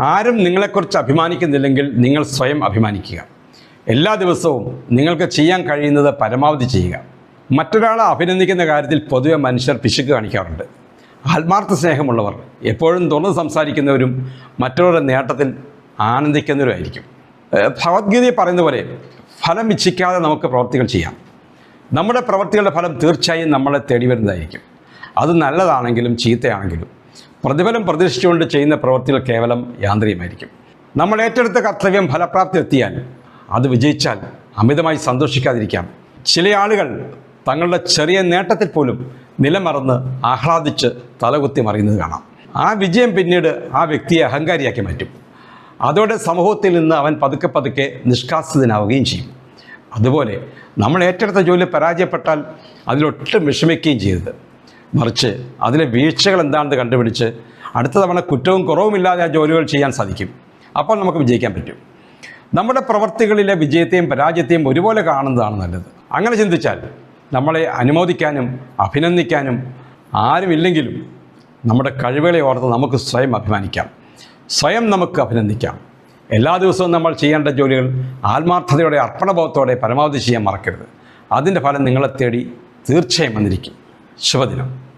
ആരും നിങ്ങളെക്കുറിച്ച് അഭിമാനിക്കുന്നില്ലെങ്കിൽ നിങ്ങൾ സ്വയം അഭിമാനിക്കുക. എല്ലാ ദിവസവും നിങ്ങൾക്ക് ചെയ്യാൻ കഴിയുന്നത് പരമാവധി ചെയ്യുക. മറ്റൊരാളെ അഭിനന്ദിക്കുന്ന കാര്യത്തിൽ പൊതുവെ മനുഷ്യർ പിശുക്ക് കാണിക്കാറുണ്ട്. ആത്മാർത്ഥ സ്നേഹമുള്ളവർ എപ്പോഴും തുറന്ന് സംസാരിക്കുന്നവരും മറ്റുള്ളവരുടെ നേട്ടത്തിൽ ആനന്ദിക്കുന്നവരുമായിരിക്കും ഭഗവത്ഗീതയെ പറയുന്ന പോലെ ഫലം ഇച്ഛിക്കാതെ നമുക്ക് പ്രവർത്തികൾ ചെയ്യാം. നമ്മുടെ പ്രവർത്തികളുടെ ഫലം തീർച്ചയായും നമ്മളെ തേടി വരുന്നതായിരിക്കും. അത് നല്ലതാണെങ്കിലും ചീത്തയാണെങ്കിലും പ്രതിഫലം പ്രതീക്ഷിച്ചുകൊണ്ട് ചെയ്യുന്ന പ്രവൃത്തികൾ കേവലം യാന്ത്രികമായിരിക്കും. നമ്മൾ ഏറ്റെടുത്ത കർത്തവ്യം ഫലപ്രാപ്തി എത്തിയാൽ അത് വിജയിച്ചാൽ അമിതമായി സന്തോഷിക്കാതിരിക്കാം. ചില ആളുകൾ തങ്ങളുടെ ചെറിയ നേട്ടത്തിൽ പോലും നിലമറന്ന് ആഹ്ലാദിച്ച് തലകുത്തി മറിയുന്നത് കാണാം. ആ വിജയം പിന്നീട് ആ വ്യക്തിയെ അഹങ്കാരിയാക്കി മാറ്റും. അതോടെ സമൂഹത്തിൽ നിന്ന് അവൻ പതുക്കെ പതുക്കെ നിഷ്കാസിതനാവുകയും ചെയ്യും. അതുപോലെ നമ്മൾ ഏറ്റെടുത്ത ജോലി പരാജയപ്പെട്ടാൽ അതിലൊട്ടും വിഷമിക്കുകയും ചെയ്യരുത്. മറിച്ച് അതിലെ വീഴ്ചകൾ എന്താണെന്ന് കണ്ടുപിടിച്ച് അടുത്ത തവണ കുറ്റവും കുറവുമില്ലാതെ ആ ജോലികൾ ചെയ്യാൻ സാധിക്കും. അപ്പോൾ നമുക്ക് വിജയിക്കാൻ പറ്റും. നമ്മുടെ പ്രവർത്തികളിലെ വിജയത്തെയും പരാജയത്തെയും ഒരുപോലെ കാണുന്നതാണ് നല്ലത്. അങ്ങനെ ചിന്തിച്ചാൽ നമ്മളെ അനുമോദിക്കാനും അഭിനന്ദിക്കാനും ആരുമില്ലെങ്കിലും നമ്മുടെ കഴിവുകളെ ഓർത്ത് നമുക്ക് സ്വയം അഭിമാനിക്കാം. സ്വയം നമുക്ക് അഭിനന്ദിക്കാം. എല്ലാ ദിവസവും നമ്മൾ ചെയ്യേണ്ട ജോലികൾ ആത്മാർത്ഥതയോടെ അർപ്പണബോധത്തോടെ പരമാവധി ചെയ്യാൻ മറക്കരുത്. അതിന്റെ ഫലം നിങ്ങളെ തേടി തീർച്ചയായും വന്നിരിക്കും. ശുഭദിനം.